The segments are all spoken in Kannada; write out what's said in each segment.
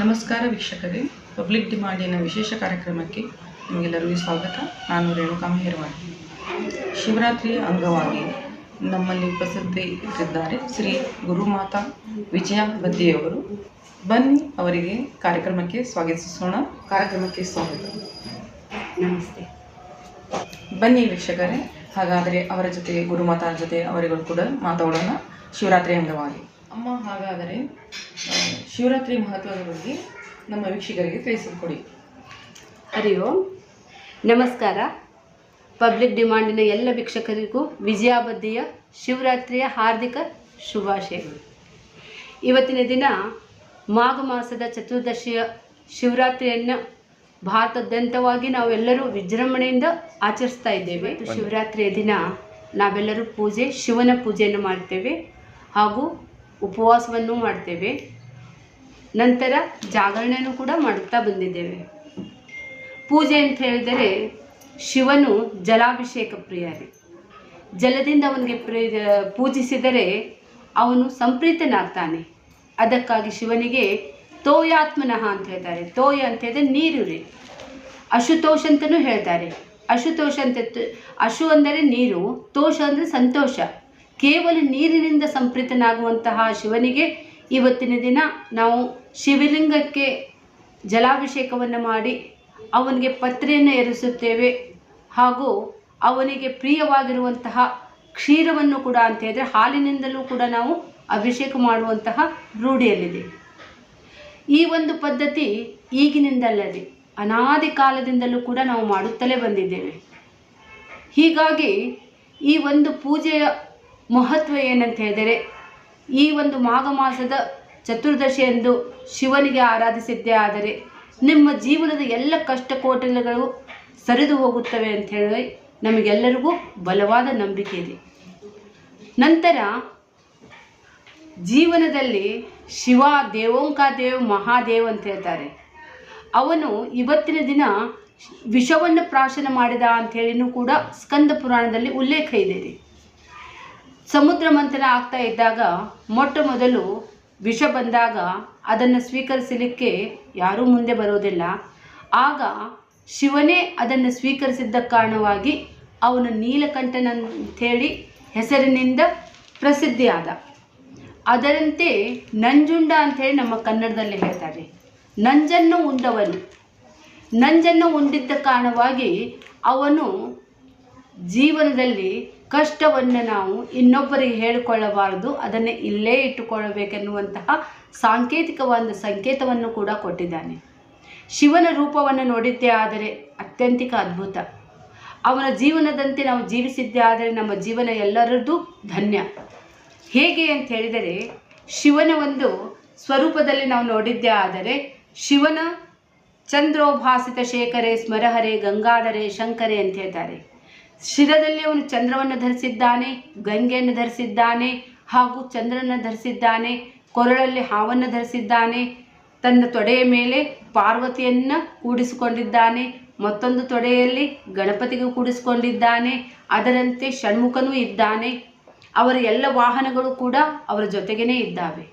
ನಮಸ್ಕಾರ ವೀಕ್ಷಕರೇ. ಪಬ್ಲಿಕ್ ಡಿಮಾಂಡಿನ ವಿಶೇಷ ಕಾರ್ಯಕ್ರಮಕ್ಕೆ ನಿಮಗೆಲ್ಲರಿಗೂ ಸ್ವಾಗತ. ನಾನು ರೇಣುಕಾ ಮೆಹರ್ವಾಡ್ ಶಿವರಾತ್ರಿಯ ಅಂಗವಾಗಿ ನಮ್ಮಲ್ಲಿ ಉಪಸ್ಥಿತರಿದ್ದಾರೆ ಶ್ರೀ ಗುರುಮಾತಾ ವಿಜಯ ಬದ್ದಿಯವರು ಬನ್ನಿ ಅವರಿಗೆ ಕಾರ್ಯಕ್ರಮಕ್ಕೆ ಸ್ವಾಗತಿಸೋಣ. ಕಾರ್ಯಕ್ರಮಕ್ಕೆ ಸ್ವಾಗತ. ನಮಸ್ತೆ. ಬನ್ನಿ ವೀಕ್ಷಕರೇ. ಹಾಗಾದರೆ ಅವರ ಜೊತೆ ಗುರುಮಾತಾ ಜೊತೆ ಅವರಿಗೂ ಕೂಡ ಮಾತಾಡೋಣ. ಶಿವರಾತ್ರಿ ಅಂಗವಾಗಿ. ಅಮ್ಮ ಹಾಗಾದರೆ ಶಿವರಾತ್ರಿ ಮಹತ್ವದ ಬಗ್ಗೆ ನಮ್ಮ ವೀಕ್ಷಕರಿಗೆ ತಿಳಿಸಿಕೊಡಿ. ಹರಿ ಓಂ. ನಮಸ್ಕಾರ. ಪಬ್ಲಿಕ್ ಡಿಮಾಂಡಿನ ಎಲ್ಲ ವೀಕ್ಷಕರಿಗೂ ವಿಜಯಾಬದ್ಧಿಯ ಶಿವರಾತ್ರಿಯ ಹಾರ್ದಿಕ ಶುಭಾಶಯಗಳು ಇವತ್ತಿನ ದಿನ ಮಾಘ ಮಾಸದ ಚತುರ್ದಶಿಯ ಶಿವರಾತ್ರಿಯನ್ನು ಭಾರತದ್ಯಂತವಾಗಿ ನಾವೆಲ್ಲರೂ ವಿಜೃಂಭಣೆಯಿಂದ ಆಚರಿಸ್ತಾ ಇದ್ದೇವೆ. ಶಿವರಾತ್ರಿಯ ದಿನ ನಾವೆಲ್ಲರೂ ಪೂಜೆ ಶಿವನ ಪೂಜೆಯನ್ನು ಮಾಡ್ತೇವೆ. ಹಾಗೂ ಉಪವಾಸವನ್ನು ಮಾಡ್ತೇವೆ. ನಂತರ ಜಾಗರಣೆಯನ್ನು ಕೂಡ ಮಾಡುತ್ತಾ ಬಂದಿದ್ದೇವೆ. ಪೂಜೆ ಅಂತ ಹೇಳಿದರೆ ಶಿವನು ಜಲಾಭಿಷೇಕ ಪ್ರಿಯರಿ. ಜಲದಿಂದ ಅವನಿಗೆ ಪೂಜಿಸಿದರೆ ಅವನು ಸಂಪ್ರೀತನಾಗ್ತಾನೆ. ಅದಕ್ಕಾಗಿ ಶಿವನಿಗೆ ತೋಯಾತ್ಮನಃ ಅಂತ ಹೇಳ್ತಾರೆ. ತೋಯ ಅಂತ ಹೇಳಿದ್ರೆ ನೀರು ರೀ ಅಶುತೋಷ ಅಂತಲೂ ಹೇಳ್ತಾರೆ. ಅಶುತೋಷ ಅಂತ ಅಶು ಅಂದರೆ ನೀರು, ತೋಷ ಅಂದರೆ ಸಂತೋಷ. ಕೇವಲ ನೀರಿನಿಂದ ಸಂಪ್ರೀತನಾಗುವಂತಹ ಶಿವನಿಗೆ ಇವತ್ತಿನ ದಿನ ನಾವು ಶಿವಲಿಂಗಕ್ಕೆ ಜಲಾಭಿಷೇಕವನ್ನು ಮಾಡಿ ಅವನಿಗೆ ಪತ್ರೆಯನ್ನು ಎರಿಸುತ್ತೇವೆ ಹಾಗೂ ಅವನಿಗೆ ಪ್ರಿಯವಾಗಿರುವಂತಹ ಕ್ಷೀರವನ್ನು ಕೂಡ ಅಂತ ಹೇಳಿದ್ರೆ ಹಾಲಿನಿಂದಲೂ ಕೂಡ ನಾವು ಅಭಿಷೇಕ ಮಾಡುವಂತಹ ರೂಢಿಯಲ್ಲಿದೆ. ಈ ಒಂದು ಪದ್ಧತಿ ಈಗಿನಿಂದಲ್ಲದೆ ಅನಾದಿ ಕಾಲದಿಂದಲೂ ಕೂಡ ನಾವು ಮಾಡುತ್ತಲೇ ಬಂದಿದ್ದೇವೆ. ಹೀಗಾಗಿ ಈ ಒಂದು ಪೂಜೆಯ ಮಹತ್ವ ಏನಂತ ಹೇಳಿದರೆ, ಈ ಒಂದು ಮಾಘ ಮಾಸದ ಚತುರ್ದಶಿಯಂದು ಶಿವನಿಗೆ ಆರಾಧಿಸಿದ್ದೇ ಆದರೆ, ನಿಮ್ಮ ಜೀವನದ ಎಲ್ಲ ಕಷ್ಟ ಕೋಟಲೆಗಳು ಸರಿದು ಹೋಗುತ್ತವೆ ಅಂತ ಹೇಳಿ ನಮಗೆಲ್ಲರಿಗೂ ಬಲವಾದ ನಂಬಿಕೆ ಇದೆ ನಂತರ ಜೀವನದಲ್ಲಿ ಶಿವ ದೇವೋಂಕಾದೇವ್ ಮಹಾದೇವ್ ಅಂತ ಹೇಳ್ತಾರೆ ಅವನು ಇವತ್ತಿನ ದಿನ ವಿಷವನ್ನು ಪ್ರಾಶನ ಮಾಡಿದ ಅಂಥೇಳಿನೂ ಕೂಡ ಸ್ಕಂದ ಪುರಾಣದಲ್ಲಿ ಉಲ್ಲೇಖ ಇದೆ ರೀ. ಸಮುದ್ರ ಮಂಥನ ಆಗ್ತಾ ಇದ್ದಾಗ ಮೊಟ್ಟ ಮೊದಲು ವಿಷ ಬಂದಾಗ ಅದನ್ನು ಸ್ವೀಕರಿಸಲಿಕ್ಕೆ ಯಾರೂ ಮುಂದೆ ಬರೋದಿಲ್ಲ. ಆಗ ಶಿವನೇ ಅದನ್ನು ಸ್ವೀಕರಿಸಿದ್ದ ಕಾರಣವಾಗಿ ಅವನು ನೀಲಕಂಠನಂಥೇಳಿ ಹೆಸರಿನಿಂದ ಪ್ರಸಿದ್ಧಿಯಾದ. ಅದರಂತೆ ನಂಜುಂಡ ಅಂಥೇಳಿ ನಮ್ಮ ಕನ್ನಡದಲ್ಲಿ ಹೇಳ್ತಾರೆ. ನಂಜನ್ನು ಉಂಡವನು ನಂಜನ್ನು ಉಂಡಿದ್ದ ಕಾರಣವಾಗಿ ಅವನು ಜೀವನದಲ್ಲಿ ಕಷ್ಟವನ್ನು ನಾವು ಇನ್ನೊಬ್ಬರಿಗೆ ಹೇಳಿಕೊಳ್ಳಬಾರದು, ಅದನ್ನು ಇಲ್ಲೇ ಇಟ್ಟುಕೊಳ್ಳಬೇಕೆನ್ನುವಂತಹ ಸಾಂಕೇತಿಕವಾದ ಸಂಕೇತವನ್ನು ಕೂಡ ಕೊಟ್ಟಿದ್ದಾನೆ. ಶಿವನ ರೂಪವನ್ನು ನೋಡಿದ್ದೇ ಆದರೆ ಅತ್ಯಂತಿಕ ಅದ್ಭುತ. ಅವನ ಜೀವನದಂತೆ ನಾವು ಜೀವಿಸಿದ್ದೇ ಆದರೆ ನಮ್ಮ ಜೀವನ ಎಲ್ಲರದ್ದು ಧನ್ಯ. ಹೇಗೆ ಅಂತ ಹೇಳಿದರೆ, ಶಿವನ ಒಂದು ಸ್ವರೂಪದಲ್ಲಿ ನಾವು ನೋಡಿದ್ದೇ ಆದರೆ ಶಿವನ ಚಂದ್ರೋಭಾಸಿತ ಶೇಖರೆ, ಸ್ಮರಹರೆ, ಗಂಗಾಧರೆ, ಶಂಕರೆ ಅಂತ ಹೇಳ್ತಾರೆ. ಶಿರದಲ್ಲಿ ಅವನು ಚಂದ್ರವನ್ನು ಧರಿಸಿದ್ದಾನೆ, ಗಂಗೆಯನ್ನು ಧರಿಸಿದ್ದಾನೆ ಹಾಗೂ ಚಂದ್ರನ ಧರಿಸಿದ್ದಾನೆ, ಕೊರಳಲ್ಲಿ ಹಾವನ್ನು ಧರಿಸಿದ್ದಾನೆ, ತನ್ನ ತೊಡೆಯ ಮೇಲೆ ಪಾರ್ವತಿಯನ್ನು ಕೂಡಿಸಿಕೊಂಡಿದ್ದಾನೆ, ಮತ್ತೊಂದು ತೊಡೆಯಲ್ಲಿ ಗಣಪತಿಗೂ ಕೂಡಿಸಿಕೊಂಡಿದ್ದಾನೆ, ಅದರಂತೆ ಷಣ್ಮುಖನೂ ಇದ್ದಾನೆ, ಅವರ ಎಲ್ಲ ವಾಹನಗಳು ಕೂಡ ಅವರ ಜೊತೆಗೇ ಇದ್ದಾವೆ.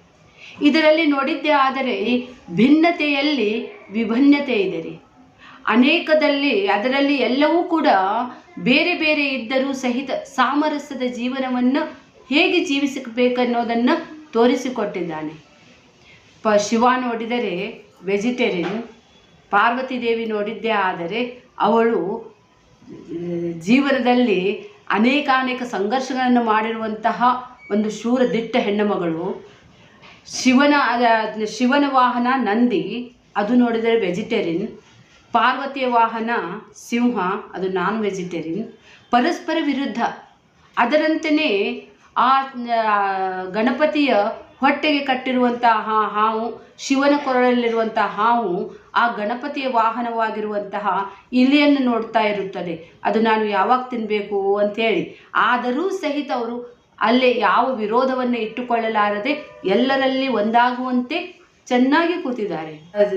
ಇದರಲ್ಲಿ ನೋಡಿದ್ದೇ ಆದರೆ ಭಿನ್ನತೆಯಲ್ಲಿ ವಿಭಿನ್ನತೆ ಇದೆ ರೀ. ಅನೇಕದಲ್ಲಿ ಅದರಲ್ಲಿ ಎಲ್ಲವೂ ಕೂಡ ಬೇರೆ ಬೇರೆ ಇದ್ದರೂ ಸಹಿತ ಸಾಮರಸ್ಯದ ಜೀವನವನ್ನು ಹೇಗೆ ಜೀವಿಸಬೇಕನ್ನೋದನ್ನು ತೋರಿಸಿಕೊಟ್ಟಿದ್ದಾನೆ. ಪ ಶಿವ ನೋಡಿದರೆ ವೆಜಿಟೇರಿಯನ್, ಪಾರ್ವತಿ ದೇವಿ ನೋಡಿದ್ದೇ ಆದರೆ ಅವಳು ಜೀವನದಲ್ಲಿ ಅನೇಕಾನೇಕ ಸಂಘರ್ಷಗಳನ್ನು ಮಾಡಿರುವಂತಹ ಒಂದು ಶೂರ ದಿಟ್ಟ ಹೆಣ್ಣುಮಗಳು. ಶಿವನ ಶಿವನ ವಾಹನ ನಂದಿ, ಅದು ನೋಡಿದರೆ ವೆಜಿಟೇರಿಯನ್. ಪಾರ್ವತಿಯ ವಾಹನ, ಸಿಂಹ, ಅದು ನಾನ್ ವೆಜಿಟೇರಿಯನ್, ಪರಸ್ಪರ ವಿರುದ್ಧ. ಅದರಂತೆಯೇ ಆ ಗಣಪತಿಯ ಹೊಟ್ಟೆಗೆ ಕಟ್ಟಿರುವಂತಹ ಹಾವು, ಶಿವನ ಕೊರಳಲ್ಲಿರುವಂತಹ ಹಾವು, ಆ ಗಣಪತಿಯ ವಾಹನವಾಗಿರುವಂತಹ ಇಲಿಯನ್ನು ನೋಡ್ತಾ ಇರುತ್ತದೆ. ಅದು ನಾನು ಯಾವಾಗ ತಿನ್ನಬೇಕು ಅಂಥೇಳಿ. ಆದರೂ ಸಹಿತ ಅವರು ಅಲ್ಲೇ ಯಾವ ವಿರೋಧವನ್ನು ಇಟ್ಟುಕೊಳ್ಳಲಾರದೆ ಎಲ್ಲರಲ್ಲಿ ಒಂದಾಗುವಂತೆ ಚೆನ್ನಾಗಿ ಕೂತಿದ್ದಾರೆ.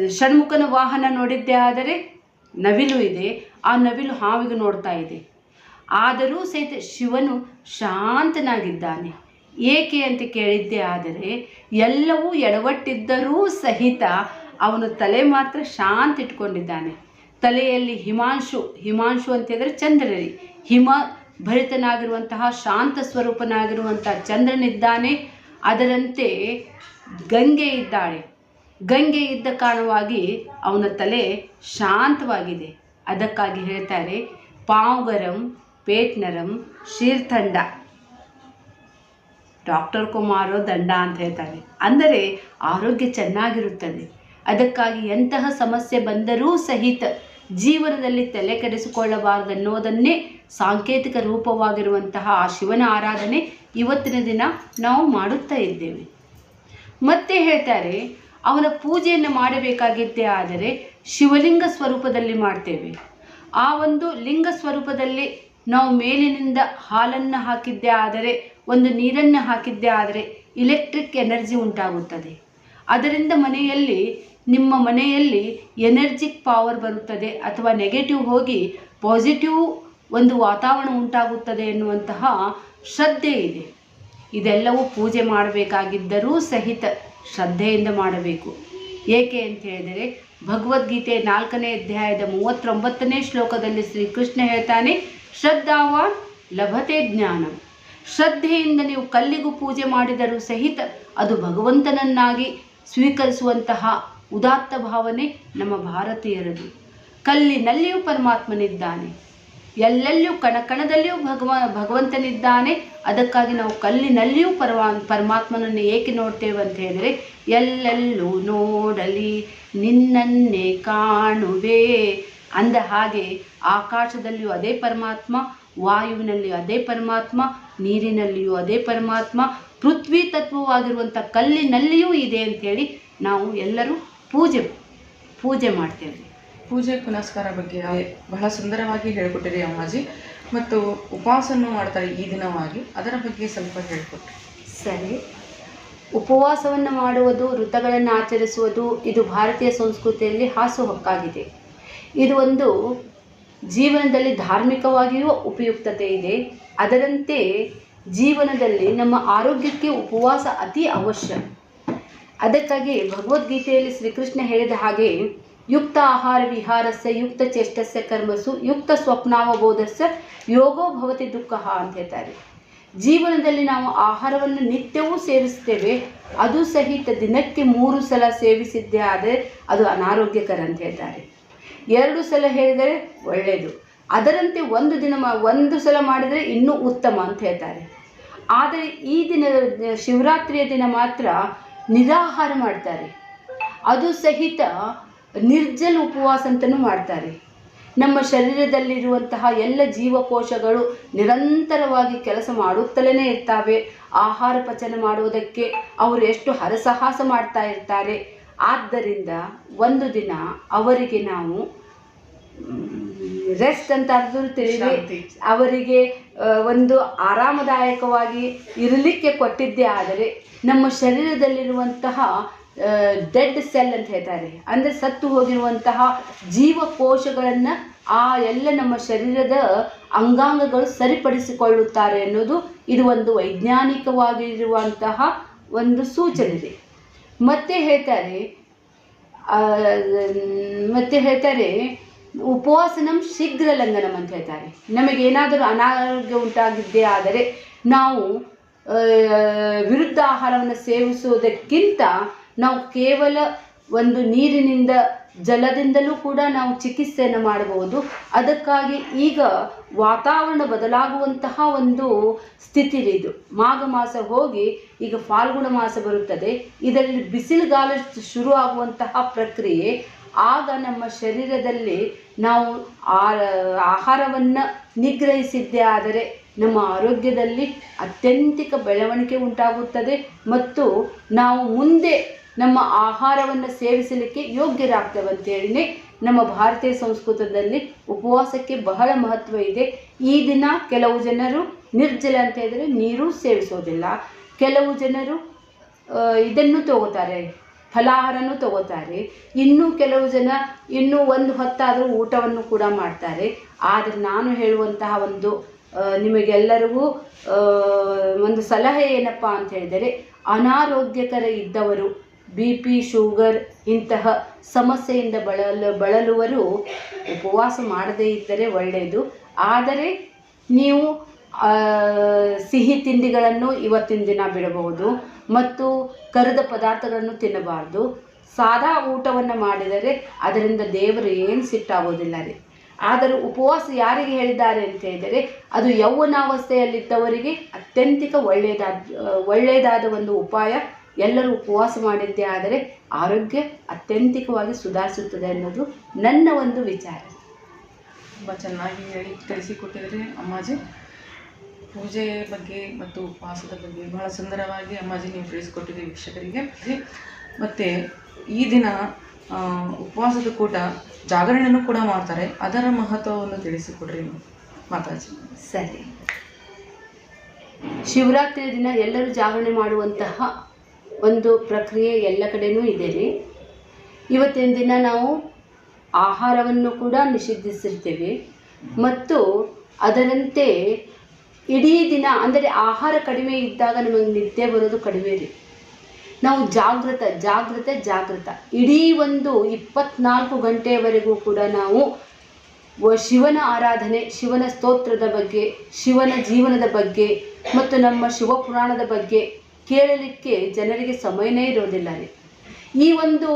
ಷಣ್ಮುಖನ ವಾಹನ ನೋಡಿದ್ದೇ ಆದರೆ ನವಿಲು ಇದೆ. ಆ ನವಿಲು ಹಾವಿಗೆ ನೋಡ್ತಾ ಇದೆ. ಆದರೂ ಸಹಿತ ಶಿವನು ಶಾಂತನಾಗಿದ್ದಾನೆ. ಏಕೆ ಅಂತ ಕೇಳಿದ್ದೇ ಆದರೆ ಎಲ್ಲವೂ ಎಡವಟ್ಟಿದ್ದರೂ ಸಹಿತ ಅವನು ತಲೆ ಮಾತ್ರ ಶಾಂತ ಇಟ್ಕೊಂಡಿದ್ದಾನೆ ತಲೆಯಲ್ಲಿ ಹಿಮಾಂಶು ಹಿಮಾಂಶು ಅಂತಂದರೆ ಚಂದ್ರರಿ. ಹಿಮ ಭರಿತನಾಗಿರುವಂತಹ ಶಾಂತ ಸ್ವರೂಪನಾಗಿರುವಂತಹ ಚಂದ್ರನಿದ್ದಾನೆ. ಅದರಂತೆ ಗಂಗೆ ಇದ್ದಾಳೆ. ಗಂಗೆ ಇದ್ದ ಕಾರಣವಾಗಿ ಅವನ ತಲೆ ಶಾಂತವಾಗಿದೆ. ಅದಕ್ಕಾಗಿ ಹೇಳ್ತಾರೆ, ಪಾವುಗರಂ, ಪೇಟ್ನರಂ, ಶೀರ್ತಂಡ. ಡಾಕ್ಟರ್ ಕುಮಾರೋ ದಂಡ ಅಂತ ಹೇಳ್ತಾರೆ. ಅಂದರೆ ಆರೋಗ್ಯ ಚೆನ್ನಾಗಿರುತ್ತದೆ. ಅದಕ್ಕಾಗಿ ಎಂತಹ ಸಮಸ್ಯೆ ಬಂದರೂ ಸಹಿತ ಜೀವನದಲ್ಲಿ ತಲೆ ಕೆಡಿಸಿಕೊಳ್ಳಬಾರದು ಅನ್ನೋದನ್ನೇ ಸಾಂಕೇತಿಕ ರೂಪವಾಗಿರುವಂತಹ ಆ ಶಿವನ ಆರಾಧನೆ ಇವತ್ತಿನ ದಿನ ನಾವು ಮಾಡುತ್ತಾ ಇದ್ದೇವೆ. ಮತ್ತೆ ಹೇಳ್ತಾರೆ ಅವನ ಪೂಜೆಯನ್ನು ಮಾಡಬೇಕಾಗಿದ್ದೇ ಆದರೆ ಶಿವಲಿಂಗ ಸ್ವರೂಪದಲ್ಲಿ ಮಾಡ್ತೇವೆ. ಆ ಒಂದು ಲಿಂಗ ಸ್ವರೂಪದಲ್ಲಿ ನಾವು ಮೇಲಿನಿಂದ ಹಾಲನ್ನು ಹಾಕಿದ್ದೇ ಆದರೆ, ಒಂದು ನೀರನ್ನು ಹಾಕಿದ್ದೇ ಆದರೆ ಇಲೆಕ್ಟ್ರಿಕ್ ಎನರ್ಜಿ ಉಂಟಾಗುತ್ತದೆ. ಅದರಿಂದ ಮನೆಯಲ್ಲಿ, ನಿಮ್ಮ ಮನೆಯಲ್ಲಿ ಎನರ್ಜಿಕ್ ಪವರ್ ಬರುತ್ತದೆ ಅಥವಾ ನೆಗೆಟಿವ್ ಹೋಗಿ ಪಾಸಿಟಿವ್ ಒಂದು ವಾತಾವರಣ ಉಂಟಾಗುತ್ತದೆ ಎನ್ನುವಂತಹ ಶ್ರದ್ಧೆ ಇದೆ. ಇದೆಲ್ಲವೂ ಪೂಜೆ ಮಾಡಬೇಕಾಗಿದ್ದರೂ ಸಹಿತ ಶ್ರದ್ಧೆಯಿಂದ ಮಾಡಬೇಕು. ಏಕೆ ಅಂತ ಹೇಳಿದರೆ, ಭಗವದ್ಗೀತೆ ನಾಲ್ಕನೇ ಅಧ್ಯಾಯದ ಮೂವತ್ತೊಂಬತ್ತನೇ ಶ್ಲೋಕದಲ್ಲಿ ಶ್ರೀಕೃಷ್ಣ ಹೇಳ್ತಾನೆ, ಶ್ರದ್ಧಾವಾನ್ ಲಭತೆ ಜ್ಞಾನಂ. ಶ್ರದ್ಧೆಯಿಂದ ನೀವು ಕಲ್ಲಿಗೂ ಪೂಜೆ ಮಾಡಿದರೂ ಸಹಿತ ಅದು ಭಗವಂತನನ್ನಾಗಿ ಸ್ವೀಕರಿಸುವಂತಹ ಉದಾತ್ತ ಭಾವನೆ ನಮ್ಮ ಭಾರತೀಯರದು. ಕಲ್ಲಿನಲ್ಲಿಯೂ ಪರಮಾತ್ಮನಿದ್ದಾನೆ. ಎಲ್ಲೆಲ್ಲಿಯೂ ಕಣ ಕಣದಲ್ಲಿಯೂ ಭಗವ ಭಗವಂತನಿದ್ದಾನೆ. ಅದಕ್ಕಾಗಿ ನಾವು ಕಲ್ಲಿನಲ್ಲಿಯೂ ಪರವಾ ಪರಮಾತ್ಮನನ್ನು ಏಕೆ ನೋಡ್ತೇವೆ ಅಂತ ಹೇಳಿದರೆ, ಎಲ್ಲೆಲ್ಲೂ ನೋಡಲಿ, ನಿನ್ನನ್ನೇ ಕಾಣುವೆ ಅಂದ ಹಾಗೆ ಆಕಾಶದಲ್ಲಿಯೂ ಅದೇ ಪರಮಾತ್ಮ, ವಾಯುವಿನಲ್ಲಿಯೂ ಅದೇ ಪರಮಾತ್ಮ, ನೀರಿನಲ್ಲಿಯೂ ಅದೇ ಪರಮಾತ್ಮ, ಪೃಥ್ವಿ ತತ್ವವಾಗಿರುವಂಥ ಕಲ್ಲಿನಲ್ಲಿಯೂ ಇದೆ ಅಂಥೇಳಿ ನಾವು ಎಲ್ಲರೂ ಪೂಜೆ ಪೂಜೆ ಮಾಡ್ತೇವೆ. ಪೂಜೆ ಪುನಸ್ಕಾರ ಬಗ್ಗೆ ಬಹಳ ಸುಂದರವಾಗಿ ಹೇಳಿಕೊಟ್ಟಿರಿ ಅಮ್ಮಾಜಿ. ಮತ್ತು ಉಪವಾಸವನ್ನು ಮಾಡ್ತಾರೆ ಈ ದಿನವಾಗಿ. ಅದರ ಬಗ್ಗೆ ಸ್ವಲ್ಪ ಹೇಳ್ಕೊಟ್ಟಿ ಸರಿ. ಉಪವಾಸವನ್ನು ಮಾಡುವುದು ವೃತ್ತಗಳನ್ನು ಆಚರಿಸುವುದು ಇದು ಭಾರತೀಯ ಸಂಸ್ಕೃತಿಯಲ್ಲಿ ಹಾಸುಹೊಕ್ಕಾಗಿದೆ ಇದು ಒಂದು ಜೀವನದಲ್ಲಿ ಧಾರ್ಮಿಕವಾಗಿಯೂ ಉಪಯುಕ್ತತೆ ಇದೆ. ಅದರಂತೆ ಜೀವನದಲ್ಲಿ ನಮ್ಮ ಆರೋಗ್ಯಕ್ಕೆ ಉಪವಾಸ ಅತಿ ಅವಶ್ಯ. ಅದಕ್ಕಾಗಿ ಭಗವದ್ಗೀತೆಯಲ್ಲಿ ಶ್ರೀಕೃಷ್ಣ ಹೇಳಿದ ಹಾಗೆ ಯುಕ್ತ ಆಹಾರ ವಿಹಾರಸ್ಯ, ಯುಕ್ತ ಚೇಷ್ಟಸ್ಯ ಕರ್ಮಸು ಯುಕ್ತ ಸ್ವಪ್ನಾವಬೋಧಸ್ಯ, ಯೋಗೋ ಭವತಿ ದುಃಖ ಅಂತ ಹೇಳ್ತಾರೆ. ಜೀವನದಲ್ಲಿ ನಾವು ಆಹಾರವನ್ನು ನಿತ್ಯವೂ ಸೇವಿಸ್ತೇವೆ ಅದು ಸಹಿತ ದಿನಕ್ಕೆ ಮೂರು ಸಲ ಸೇವಿಸಿದ್ದೇ ಆದರೆ ಅದು ಅನಾರೋಗ್ಯಕರ ಅಂತ ಹೇಳ್ತಾರೆ. ಎರಡು ಸಲ ಹೇಳಿದರೆ ಒಳ್ಳೆಯದು. ಅದರಂತೆ ಒಂದು ದಿನ ಒಂದು ಸಲ ಮಾಡಿದರೆ ಇನ್ನೂ ಉತ್ತಮ ಅಂತ ಹೇಳ್ತಾರೆ. ಆದರೆ ಈ ದಿನ, ಶಿವರಾತ್ರಿಯ ದಿನ ಮಾತ್ರ ನಿರಾಹಾರ ಮಾಡ್ತಾರೆ. ಅದು ಸಹಿತ ನಿರ್ಜಲ ಉಪವಾಸ ಅಂತಲೂ ಮಾಡ್ತಾರೆ. ನಮ್ಮ ಶರೀರದಲ್ಲಿರುವಂತಹ ಎಲ್ಲ ಜೀವಕೋಶಗಳು ನಿರಂತರವಾಗಿ ಕೆಲಸ ಮಾಡುತ್ತಲೇ ಇರ್ತವೆ. ಆಹಾರ ಪಚನ ಮಾಡುವುದಕ್ಕೆ ಅವರು ಎಷ್ಟು ಹರಸಾಹಸ ಮಾಡ್ತಾ ಇರ್ತಾರೆ. ಆದ್ದರಿಂದ ಒಂದು ದಿನ ಅವರಿಗೆ ನಾವು ರೆಸ್ಟ್ ಅಂತ ತಿಳಿದು. ಅವರಿಗೆ ಒಂದು ಆರಾಮದಾಯಕವಾಗಿ ಇರಲಿಕ್ಕೆ ಕೊಟ್ಟಿದ್ದೇ ಆದರೆ ನಮ್ಮ ಶರೀರದಲ್ಲಿರುವಂತಹ ಡೆಡ್ ಸೆಲ್ ಅಂತ ಹೇಳ್ತಾರೆ. ಅಂದರೆ ಸತ್ತು ಹೋಗಿರುವಂತಹ ಜೀವಕೋಶಗಳನ್ನು ಆ ಎಲ್ಲ ನಮ್ಮ ಶರೀರದ ಅಂಗಾಂಗಗಳು ಸರಿಪಡಿಸಿಕೊಳ್ಳುತ್ತಾರೆ ಅನ್ನೋದು ಇದು ಒಂದು ವೈಜ್ಞಾನಿಕವಾಗಿರುವಂತಹ ಒಂದು ಸೂಚನೆ ಇದೆ ಮತ್ತೆ ಹೇಳ್ತಾರೆ ಮತ್ತೆ ಹೇಳ್ತಾರೆ, ಉಪವಾಸನಂ ಶೀಘ್ರ ಲಂಘನಂ ಅಂತ ಹೇಳ್ತಾರೆ. ನಮಗೇನಾದರೂ ಅನಾರೋಗ್ಯ ಉಂಟಾಗಿದ್ದೇ ಆದರೆ ನಾವು ವಿರುದ್ಧ ಆಹಾರವನ್ನು ಸೇವಿಸುವುದಕ್ಕಿಂತ ನಾವು ಕೇವಲ ಒಂದು ನೀರಿನಿಂದ, ಜಲದಿಂದಲೂ ಕೂಡ ನಾವು ಚಿಕಿತ್ಸೆಯನ್ನು ಮಾಡಬಹುದು. ಅದಕ್ಕಾಗಿ ಈಗ ವಾತಾವರಣ ಬದಲಾಗುವಂತಹ ಒಂದು ಸ್ಥಿತಿ ಇದೆ. ಮಾಘ ಮಾಸ ಹೋಗಿ ಈಗ ಫಾಲ್ಗುಣ ಮಾಸ ಬರುತ್ತದೆ. ಇದರಲ್ಲಿ ಬಿಸಿಲುಗಾಲ ಶುರು ಆಗುವಂತಹ ಪ್ರಕ್ರಿಯೆ, ಆಗ ನಮ್ಮ ಶರೀರದಲ್ಲಿ ನಾವು ಆಹಾರವನ್ನು ನಿಗ್ರಹಿಸಿದ್ದೇ ಆದರೆ ನಮ್ಮ ಆರೋಗ್ಯದಲ್ಲಿ ಅತ್ಯಂತಿಕ ಬೆಳವಣಿಗೆ ಉಂಟಾಗುತ್ತದೆ. ಮತ್ತು ನಾವು ಮುಂದೆ ನಮ್ಮ ಆಹಾರವನ್ನು ಸೇವಿಸಲಿಕ್ಕೆ ಯೋಗ್ಯರಾಗ್ತೇವೆ ಅಂತೇಳಿನೇ ನಮ್ಮ ಭಾರತೀಯ ಸಂಸ್ಕೃತದಲ್ಲಿ ಉಪವಾಸಕ್ಕೆ ಬಹಳ ಮಹತ್ವ ಇದೆ. ಈ ದಿನ ಕೆಲವು ಜನರು ನಿರ್ಜಲ ಅಂತ ಹೇಳಿದರೆ ನೀರು ಸೇವಿಸೋದಿಲ್ಲ. ಕೆಲವು ಜನರು ಇದನ್ನು ತಗೋತಾರೆ, ಫಲಾಹಾರನೂ ತಗೋತಾರೆ. ಇನ್ನೂ ಕೆಲವು ಜನ ಇನ್ನೂ ಒಂದು ಹೊತ್ತಾದರೂ ಊಟವನ್ನು ಕೂಡ ಮಾಡ್ತಾರೆ. ಆದರೆ ನಾನು ಹೇಳುವಂತಹ ಒಂದು ನಿಮಗೆಲ್ಲರಿಗೂ ಒಂದು ಸಲಹೆ ಏನಪ್ಪ ಅಂತ ಹೇಳಿದರೆ, ಅನಾರೋಗ್ಯಕರ ಇದ್ದವರು ಬಿ ಪಿ ಶುಗರ್ ಇಂತಹ ಸಮಸ್ಯೆಯಿಂದ ಬಳಲು, ಬಳಲುವರು ಉಪವಾಸ ಮಾಡದೇ ಇದ್ದರೆ ಒಳ್ಳೆಯದು. ಆದರೆ ನೀವು ಸಿಹಿ ತಿಂಡಿಗಳನ್ನು ಇವತ್ತಿನ ದಿನ ಬಿಡಬಹುದು ಮತ್ತು ಕರಿದ ಪದಾರ್ಥಗಳನ್ನು ತಿನ್ನಬಾರ್ದು. ಸಾದಾ ಊಟವನ್ನು ಮಾಡಿದರೆ ಅದರಿಂದ ದೇವರು ಏನು ಸಿಟ್ಟಾಗೋದಿಲ್ಲ ರೀ. ಆದರೂ ಉಪವಾಸ ಯಾರಿಗೆ ಹೇಳಿದ್ದಾರೆ ಅಂತ ಹೇಳಿದರೆ ಅದು ಯೌವನಾವಸ್ಥೆಯಲ್ಲಿದ್ದವರಿಗೆ ಅತ್ಯಂತಿಕ ಒಳ್ಳೆಯದಾದ ಒಳ್ಳೆಯದಾದ ಒಂದು ಉಪಾಯ. ಎಲ್ಲರೂ ಉಪವಾಸ ಮಾಡಿದ್ದೇ ಆದರೆ ಆರೋಗ್ಯ ಅತ್ಯಂತಿಕವಾಗಿ ಸುಧಾರಿಸುತ್ತದೆ ಅನ್ನೋದು ನನ್ನ ಒಂದು ವಿಚಾರ. ತುಂಬ ಚೆನ್ನಾಗಿ ಹೇಳಿ ತಿಳಿಸಿಕೊಟ್ಟಿದ್ರಿ ಅಮ್ಮಾಜಿ. ಪೂಜೆ ಬಗ್ಗೆ ಮತ್ತು ಉಪವಾಸದ ಬಗ್ಗೆ ಬಹಳ ಸುಂದರವಾಗಿ ಅಮ್ಮಾಜಿ ನೀವು ತಿಳಿಸಿಕೊಟ್ಟಿದ್ದೀವಿ ವೀಕ್ಷಕರಿಗೆ. ಮತ್ತು ಈ ದಿನ ಉಪವಾಸದ ಕೂಟ ಜಾಗರಣೆಯನ್ನು ಕೂಡ ಮಾಡ್ತಾರೆ. ಅದರ ಮಹತ್ವವನ್ನು ತಿಳಿಸಿಕೊಡ್ರಿ ಮಾತಾಜಿ. ಸರಿ. ಶಿವರಾತ್ರಿಯ ದಿನ ಎಲ್ಲರೂ ಜಾಗರಣೆ ಮಾಡುವಂತಹ ಒಂದು ಪ್ರಕ್ರಿಯೆ ಎಲ್ಲ ಕಡೆನೂ ಇದೆ ರೀ ಇವತ್ತಿನ ದಿನ ನಾವು ಆಹಾರವನ್ನು ಕೂಡ ನಿಷೇಧಿಸಿರ್ತೇವೆ ಮತ್ತು ಅದರಂತೆ ಇಡೀ ದಿನ, ಅಂದರೆ ಆಹಾರ ಕಡಿಮೆ ಇದ್ದಾಗ ನಮಗೆ ನಿದ್ದೆ ಬರೋದು ಕಡಿಮೆ ರೀ. ನಾವು ಜಾಗೃತ ಜಾಗೃತ ಜಾಗೃತ ಇಡೀ ಒಂದು ಇಪ್ಪತ್ನಾಲ್ಕು ಗಂಟೆಯವರೆಗೂ ಕೂಡ ನಾವು ಶಿವನ ಆರಾಧನೆ, ಶಿವನ ಸ್ತೋತ್ರದ ಬಗ್ಗೆ, ಶಿವನ ಜೀವನದ ಬಗ್ಗೆ, ಮತ್ತು ನಮ್ಮ ಶಿವಪುರಾಣದ ಬಗ್ಗೆ ಕೇಳಲಿಕ್ಕೆ ಜನರಿಗೆ ಸಮಯನೇ ಇರೋದಿಲ್ಲ ರೀ. ಈ ಒಂದು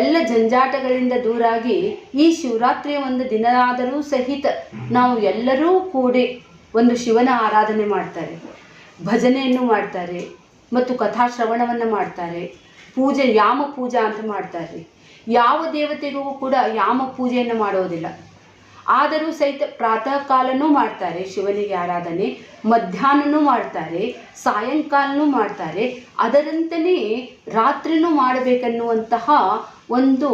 ಎಲ್ಲ ಜಂಜಾಟಗಳಿಂದ ದೂರಾಗಿ ಈ ಶಿವರಾತ್ರಿಯ ಒಂದು ದಿನ ಆದರೂ ಸಹಿತ ನಾವು ಎಲ್ಲರೂ ಕೂಡಿ ಒಂದು ಶಿವನ ಆರಾಧನೆ ಮಾಡ್ತಾರೆ. ಭಜನೆಯನ್ನು ಮಾಡ್ತಾರೆ ಮತ್ತು ಕಥಾಶ್ರವಣವನ್ನು ಮಾಡ್ತಾರೆ. ಪೂಜೆ, ಯಾಮ ಪೂಜಾ ಅಂತ ಮಾಡ್ತಾರೆ. ಯಾವ ದೇವತೆಗೂ ಕೂಡ ಯಾಮ ಪೂಜೆಯನ್ನು ಮಾಡೋದಿಲ್ಲ. ಆದರೂ ಸಹಿತ ಪ್ರಾತಃ ಕಾಲನೂ ಮಾಡ್ತಾರೆ ಶಿವನಿಗೆ ಆರಾಧನೆ ಮಧ್ಯಾಹ್ನನೂ ಮಾಡ್ತಾರೆ ಸಾಯಂಕಾಲನೂ ಮಾಡ್ತಾರೆ ಅದರಂತೆಯೇ ರಾತ್ರಿನೂ ಮಾಡಬೇಕನ್ನುವಂತಹ ಒಂದು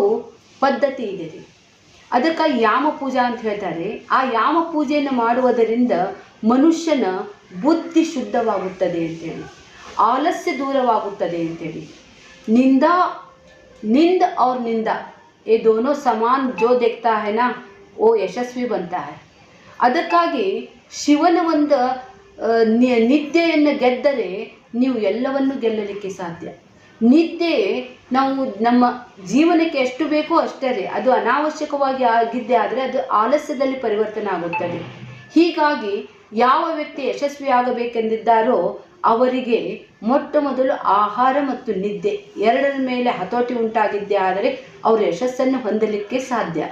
ಪದ್ಧತಿ ಇದೆ ರೀ ಅದಕ್ಕೆ ಯಾಮ ಪೂಜಾ ಅಂತ ಹೇಳ್ತಾರೆ ಆ ಯಾಮ ಪೂಜೆಯನ್ನು ಮಾಡುವುದರಿಂದ ಮನುಷ್ಯನ ಬುದ್ಧಿ ಶುದ್ಧವಾಗುತ್ತದೆ ಅಂತೇಳಿ ಆಲಸ್ಯ ದೂರವಾಗುತ್ತದೆ ಅಂತೇಳಿ ನಿಂದ निंद और निंदा ये दोनों समान जो देखता है ना ಓ ಯಶಸ್ವಿ ಬಂತ ಅದಕ್ಕಾಗಿ ಶಿವನ ಒಂದು ನಿದ್ದೆಯನ್ನು ಗೆದ್ದರೆ ನೀವು ಎಲ್ಲವನ್ನು ಗೆಲ್ಲಲಿಕ್ಕೆ ಸಾಧ್ಯ. ನಿದ್ದೆ ನಾವು ನಮ್ಮ ಜೀವನಕ್ಕೆ ಎಷ್ಟು ಬೇಕೋ ಅಷ್ಟೇ ಅದು ಅನಾವಶ್ಯಕವಾಗಿ ಆಗಿದ್ದೆ ಆದರೆ ಅದು ಆಲಸ್ಯದಲ್ಲಿ ಪರಿವರ್ತನೆ ಆಗುತ್ತದೆ. ಹೀಗಾಗಿ ಯಾವ ವ್ಯಕ್ತಿ ಯಶಸ್ವಿ ಆಗಬೇಕೆಂದಿದ್ದಾರೋ ಅವರಿಗೆ ಮೊಟ್ಟ ಮೊದಲು ಆಹಾರ ಮತ್ತು ನಿದ್ದೆ ಎರಡರ ಮೇಲೆ ಹತೋಟಿ ಉಂಟಾಗಿದ್ದೆ ಆದರೆ ಅವರು ಯಶಸ್ಸನ್ನು ಹೊಂದಲಿಕ್ಕೆ ಸಾಧ್ಯ.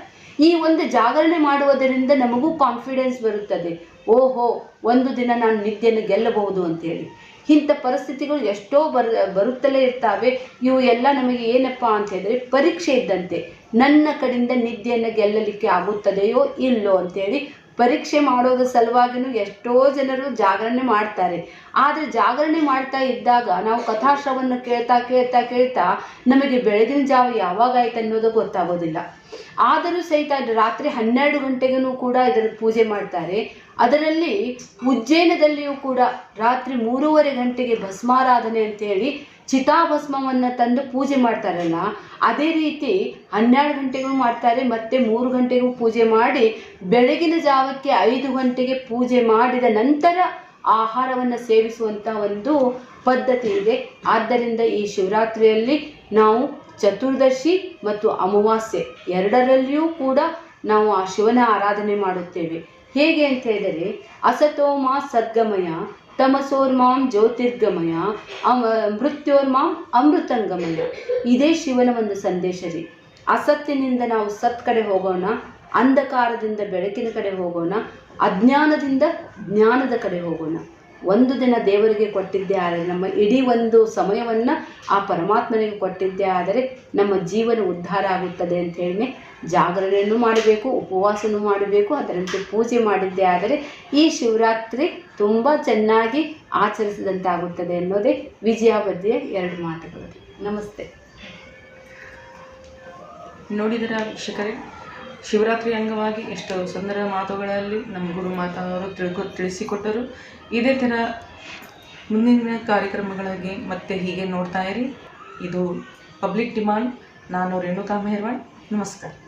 ಈ ಒಂದು ಜಾಗರಣೆ ಮಾಡುವುದರಿಂದ ನಮಗೂ ಕಾನ್ಫಿಡೆನ್ಸ್ ಬರುತ್ತದೆ. ಓಹೋ, ಒಂದು ದಿನ ನಾನು ನಿದ್ದೆಯನ್ನು ಗೆಲ್ಲಬಹುದು ಅಂತೇಳಿ. ಇಂಥ ಪರಿಸ್ಥಿತಿಗಳು ಎಷ್ಟೋ ಬರ್, ಬರುತ್ತಲೇ ಇರ್ತಾವೆ. ಇವು ಎಲ್ಲ ನಮಗೆ ಏನಪ್ಪ ಅಂತ ಹೇಳಿದ್ರೆ ಪರೀಕ್ಷೆ ಇದ್ದಂತೆ. ನನ್ನ ಕಡೆಯಿಂದ ನಿದ್ದೆಯನ್ನು ಗೆಲ್ಲಲಿಕ್ಕೆ ಆಗುತ್ತದೆಯೋ ಇಲ್ಲೋ ಅಂತೇಳಿ ಪರೀಕ್ಷೆ ಮಾಡೋದು ಸಲುವಾಗಿನೂ ಎಷ್ಟೋ ಜನರು ಜಾಗರಣೆ ಮಾಡ್ತಾರೆ. ಆದರೆ ಜಾಗರಣೆ ಮಾಡ್ತಾ ಇದ್ದಾಗ ನಾವು ಕಥಾಶ್ರವನ್ನು ಕೇಳ್ತಾ ಕೇಳ್ತಾ ಕೇಳ್ತಾ ನಮಗೆ ಬೆಳಗಿನ ಜಾವ ಯಾವಾಗ ಆಯ್ತು ಅನ್ನೋದು ಗೊತ್ತಾಗೋದಿಲ್ಲ. ಆದರೂ ಸಹಿತ ರಾತ್ರಿ ಹನ್ನೆರಡು ಗಂಟೆಗೂ ಕೂಡ ಇದರ ಪೂಜೆ ಮಾಡ್ತಾರೆ. ಅದರಲ್ಲಿ ಉಜ್ಜಯನದಲ್ಲಿಯೂ ಕೂಡ ರಾತ್ರಿ ಮೂರುವರೆ ಗಂಟೆಗೆ ಭಸ್ಮಾರಾಧನೆ ಅಂತೇಳಿ ಚಿತಾಭಸ್ಮವನ್ನು ತಂದು ಪೂಜೆ ಮಾಡ್ತಾರಲ್ಲ, ಅದೇ ರೀತಿ ಹನ್ನೆರಡು ಗಂಟೆಗೂ ಮಾಡ್ತಾರೆ, ಮತ್ತೆ ಮೂರು ಗಂಟೆಗೂ ಪೂಜೆ ಮಾಡಿ, ಬೆಳಗಿನ ಜಾವಕ್ಕೆ ಐದು ಗಂಟೆಗೆ ಪೂಜೆ ಮಾಡಿದ ನಂತರ ಆಹಾರವನ್ನು ಸೇವಿಸುವಂಥ ಒಂದು ಪದ್ಧತಿ ಇದೆ. ಆದ್ದರಿಂದ ಈ ಶಿವರಾತ್ರಿಯಲ್ಲಿ ನಾವು ಚತುರ್ದಶಿ ಮತ್ತು ಅಮಾವಾಸ್ಯೆ ಎರಡರಲ್ಲಿಯೂ ಕೂಡ ನಾವು ಆ ಶಿವನ ಆರಾಧನೆ ಮಾಡುತ್ತೇವೆ. ಹೇಗೆ ಅಂತ ಹೇಳಿದರೆ, ಅಸತೋಮ ಸದ್ಗಮಯ ತಮಸೋರ್ಮಾಂ ಜ್ಯೋತಿರ್ಗಮಯ ಮೃತ್ಯೋರ್ಮಾಂ ಅಮೃತಂಗಮಯ. ಇದೇ ಶಿವನ ಒಂದು ಸಂದೇಶ ರೀ ಅಸತ್ತಿನಿಂದ ನಾವು ಸತ್ ಕಡೆ ಹೋಗೋಣ, ಅಂಧಕಾರದಿಂದ ಬೆಳಕಿನ ಕಡೆ ಹೋಗೋಣ, ಅಜ್ಞಾನದಿಂದ ಜ್ಞಾನದ ಕಡೆ ಹೋಗೋಣ. ಒಂದು ದಿನ ದೇವರಿಗೆ ಕೊಟ್ಟಿದ್ದೇ ಆದರೆ, ನಮ್ಮ ಇಡೀ ಒಂದು ಸಮಯವನ್ನು ಆ ಪರಮಾತ್ಮನಿಗೆ ಕೊಟ್ಟಿದ್ದೇ ಆದರೆ, ನಮ್ಮ ಜೀವನ ಉದ್ಧಾರ ಆಗುತ್ತದೆ ಅಂತ ಹೇಳಿ ಜಾಗರಣೆಯನ್ನು ಮಾಡಬೇಕು ಉಪವಾಸನೂ ಮಾಡಬೇಕು, ಅದರಂತೆ ಪೂಜೆ ಮಾಡಿದ್ದೇ ಆದರೆ ಈ ಶಿವರಾತ್ರಿ ತುಂಬ ಚೆನ್ನಾಗಿ ಆಚರಿಸಿದಂತಾಗುತ್ತದೆ ಅನ್ನೋದೇ ವಿಜಯಾವಧಿಯ ಎರಡು ಮಾತುಗಳು. ನಮಸ್ತೆ. ನೋಡಿದರ ವೀಕ್ಷಕರೇ, ಶಿವರಾತ್ರಿ ಅಂಗವಾಗಿ ಎಷ್ಟು ಸುಂದರ ಮಾತುಗಳಲ್ಲಿ ನಮ್ಮ ಗುರು ಅವರು ತಿಳ್ಕೊ, ತಿಳಿಸಿಕೊಟ್ಟರು. ಇದೇ ಥರ ಮುಂದಿನ ಕಾರ್ಯಕ್ರಮಗಳಿಗೆ ಮತ್ತೆ ಹೀಗೆ ನೋಡ್ತಾ ಇರಿ. ಇದು ಪಬ್ಲಿಕ್ ಡಿಮಾಂಡ್, ನಾನು ರೇಣುಕಾ ಮೆಹರ್ವಾಳ್ ನಮಸ್ಕಾರ.